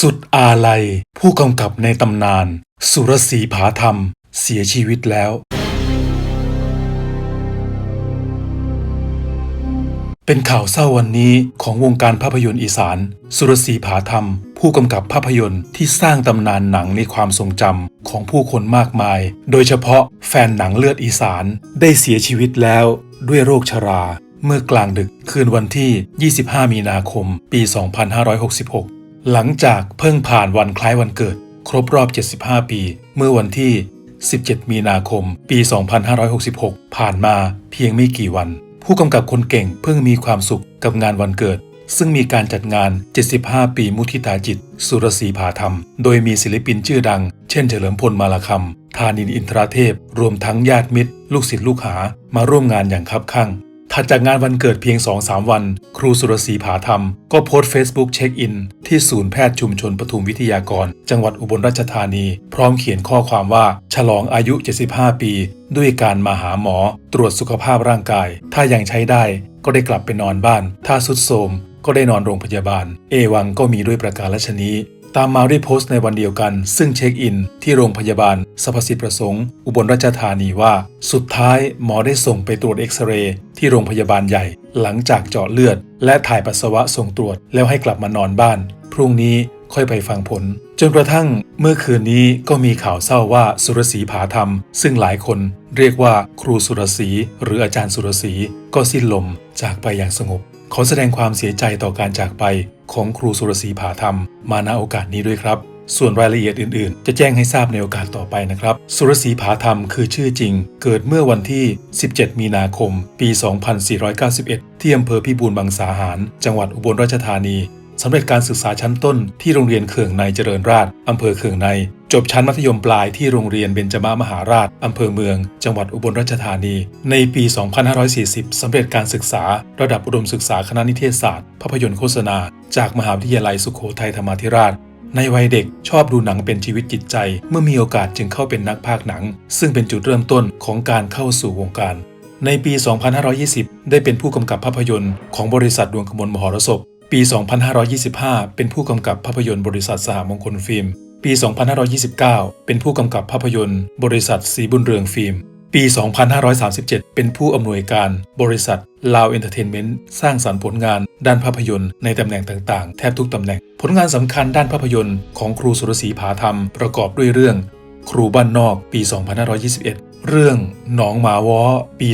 สุดอาลัย ผู้กำกับในตำนาน สุรศรีผาธรรม เสียชีวิตแล้ว เป็นข่าวเศร้าวันนี้ของวงการภาพยนตร์อีสาน สุรศรีผาธรรม ผู้กำกับภาพยนตร์ที่สร้างตำนานหนังในความทรงจำของผู้คนมากมาย โดยเฉพาะแฟนหนังเลือดอีสานได้เสียชีวิตแล้ว ด้วยโรคชราเมื่อกลางดึกคืนวันที่ 25 มีนาคม ปี 2566 หลังจากเพิ่งผ่านวันคล้ายวันเกิด ครบรอบ 75 ปี เมื่อวันที่ 17 มีนาคม ปี 2566 ผ่านมาเพียงไม่กี่วัน ผู้กำกับคนเก่งเพิ่งมีความสุขกับงานวันเกิด ซึ่งมีการจัดงาน 75 ปีมุทิตาจิต สุรศรีผาธรรม โดยมีศิลปินชื่อดัง เช่นเฉลิมพลมาลาคำธานินอินทราเทพ รวมทั้งญาติมิตร ลูกศิษย์ลูกหามาร่วมงานอย่างคับคั่ง ถัดจากงานวันเกิดเพียง 2-3 วัน ครูสุรศรีผาธรรม ก็โพสต์ Facebook เช็คอิน ที่ศูนย์แพทย์ชุมชนปทุมวิทยากร จังหวัดอุบลราชธานี พร้อมเขียนข้อความว่า ฉลองอายุ 75 ปี ด้วยการมาหาหมอ ตรวจสุขภาพร่างกาย ถ้ายังใช้ได้ ก็ได้กลับไปนอนบ้าน ถ้าสุดโทมก็ได้นอนโรงพยาบาล เอวังก็มีด้วยประการฉนี้ ตามมาด้โพสต์ในวันเดียวกัน ซึ่งเช็คอิน ที่โรงพยาบาลสรรพสิทธิประสงค์ อุบลราชธานีว่า สุดท้ายหมอได้ส่งไปตรวจเอ็กซเรย์ที่โรงพยาบาลใหญ่ หลังจากเจาะเลือด และถ่ายปัสสาวะส่งตรวจแล้วให้กลับมานอนบ้าน พรุ่งนี้ค่อยไปฟังผล จนกระทั่งเมื่อคืนนี้ก็มีข่าวเศร้าว่าสุรศรีผาธรรม ซึ่งหลายคนเรียกว่าครูสุรศรีหรืออาจารย์สุรศรีก็สิ้นลมจากไปอย่างสงบ ขอแสดงความเสียใจต่อการจากไป ของครูสุรศรีผาธรรม มาณโอกาสนี้ด้วยครับ ส่วนรายละเอียดอื่นๆ จะแจ้งให้ทราบในโอกาสต่อไปนะครับ สุรศรีผาธรรมคือชื่อจริง เกิดเมื่อวันที่ 17 มีนาคม ปี 2491 ที่อำเภอพิบูลมังสาหาร จังหวัดอุบลราชธานีสำเร็จการศึกษาชั้นต้นที่โรงเรียนเขื่องในเจริญราษฎร์อำเภอเขื่องใน จบชั้นมัธยมปลายที่โรงเรียนเบญจมามหาราชอำเภอเมือง จังหวัดอุบลราชธานี ในปี 2540 สำเร็จการศึกษา ระดับอุดมศึกษาคณะนิเทศศาสตร์ ภาพยนตร์โฆษณา จากมหาวิทยาลัยสุโขทัยธรรมาธิราช ในวัยเด็กชอบดูหนังเป็นชีวิตจิตใจ เมื่อมีโอกาสจึงเข้าเป็นนักพากหนัง ซึ่งเป็นจุดเริ่มต้นของการเข้าสู่วงการ ในปี 2520 ได้เป็นผู้กำกับภาพยนตร์ของบริษัทดวงกมลมหรสพ ปี 2525 เป็นผู้กำกับภาพยนตร์บริษัทสหมงคลฟิล์ม ปี 2529 เป็นผู้กำกับภาพยนตร์ บริษัทสีบุญเรืองฟิล์ม ปี 2537 เป็นผู้อำนวยการบริษัทลาวเอนเตอร์เทนเมนต์สร้างสรรค์ผลงานด้านภาพยนตร์ในตำแหน่งต่างๆ แทบทุกตำแหน่ง ผลงานสำคัญด้านภาพยนตร์ของครูสุรศรีผาธรรม ประกอบด้วยเรื่อง ครูบ้านนอกปี 2521 เรื่องหนองหมาวอปี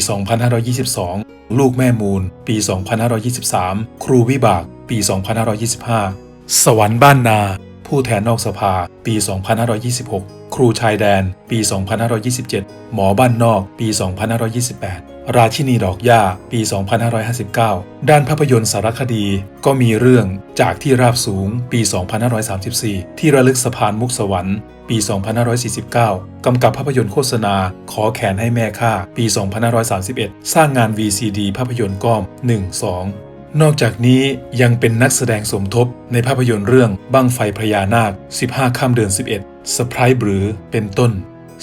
2522 ลูกแม่มูล ปี 2523 ครูวิบาก ปี 2525 สวรรค์บ้านนา ผู้แทนนอกสภา ปี 2526 ครูชายแดน ปี 2527 หมอบ้านนอก ปี 2528 ราชินีดอกหญ้า ปี 2559 ด้านภาพยนตร์สารคดี ก็มีเรื่องจากที่ราบสูง ปี 2534 ที่ระลึกสะพานมุกสวรรค์ ปี 2549 กำกับภาพยนตร์โฆษณา ขอแขนให้แม่ค่าปี 2531 สร้างงาน VCD ภาพยนตร์ก้อม 1 2 นอกจากนี้ยังเป็นนักแสดงสมทบในภาพยนตร์เรื่องบั้งไฟพญานาค 15ค่ำเดือน 11สไพรส์บรือเป็นต้น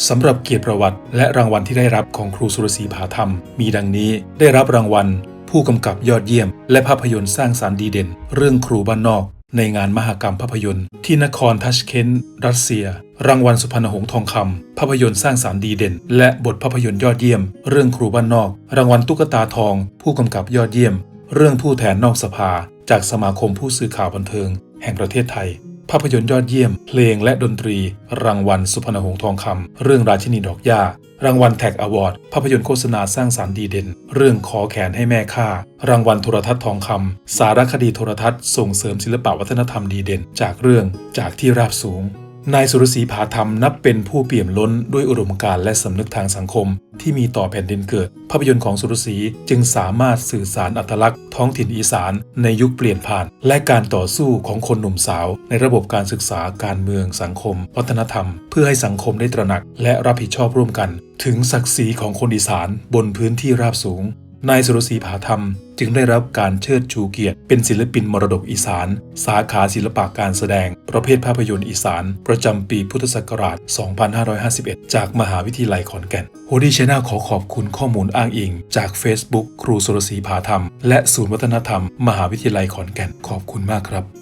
สำหรับเกียรติประวัติ และรางวัลที่ได้รับของครูสุรศรีผาธรรม มีดังนี้ได้รับรางวัล ผู้กำกับยอดเยี่ยม และภาพยนตร์สร้างสารรค์ดีเด่น เรื่องครูบ้านนอก ในงานมหกรรมภาพยนตร์ ที่นครทัชเคนรัสเซีย รางวัลสุพรรณหงส์ทองคำภาพยนตร์สร้างสารรค์ดีเด่น และบทภาพยนตร์ยอดเยี่ยม เรื่องครูบ้านนอก รางวัลตุ๊กตาทอง ผู้กำกับยอดเยี่ยม เรื่องผู้แทนนอกสภา จากสมาคมผู้สื่อข่าวบันเทิง แห่งประเทศไทย ภาพยนตร์ยอดเยี่ยม เพลงและดนตรี รางวัลสุพรรณหงส์ทองคำเรื่องราชินีดอกหญ้ารางวัลแท็กอวอร์ดภาพยนตร์โฆษณาสร้างสารรค์ดีเด่น เรื่องขอแขนให้แม่ค่า รางวัลโทรทัศน์ทองคำสารคดีโทรทัศน์ส่งเสริมศิลปวัฒนธรรมดีเด่น จากเรื่องจากที่ราบสูง นายสุรศรีผาธรรมนับเป็นผู้เปี่ยมล้นด้วยอุดมการณ์และสำนึกทางสังคม ที่มีต่อแผ่นดินเกิด ภาพยนตร์ของสุรศรีจึงสามารถสื่อสารอัตลักษณ์ท้องถิ่นอีสานในยุคเปลี่ยนผ่าน และการต่อสู้ของคนหนุ่มสาว ในระบบการศึกษาการเมืองสังคม วัฒนธรรม เพื่อให้สังคมได้ตระหนัก และรับผิดชอบร่วมกัน ถึงศักดิ์ศรีของคนอีสานบนพื้นที่ราบสูง นายสุรศรีผาธรรม จึงได้รับการเชิดชูเกียรติ เป็นศิลปินมรดกอีสาน สาขาศิลปะการแสดง ประเภทภาพยนตร์อีสาน ประจำปีพุทธศักราช 2551 จากมหาวิทยาลัยขอนแก่นโฮดี้ชแนลขอขอบคุณข้อมูลอ้างอิง จาก Facebook ครูสุรศรีผาธรรม และศูนย์วัฒนธรรม มหาวิทยาลัยขอนแก่นขอบคุณมากครับ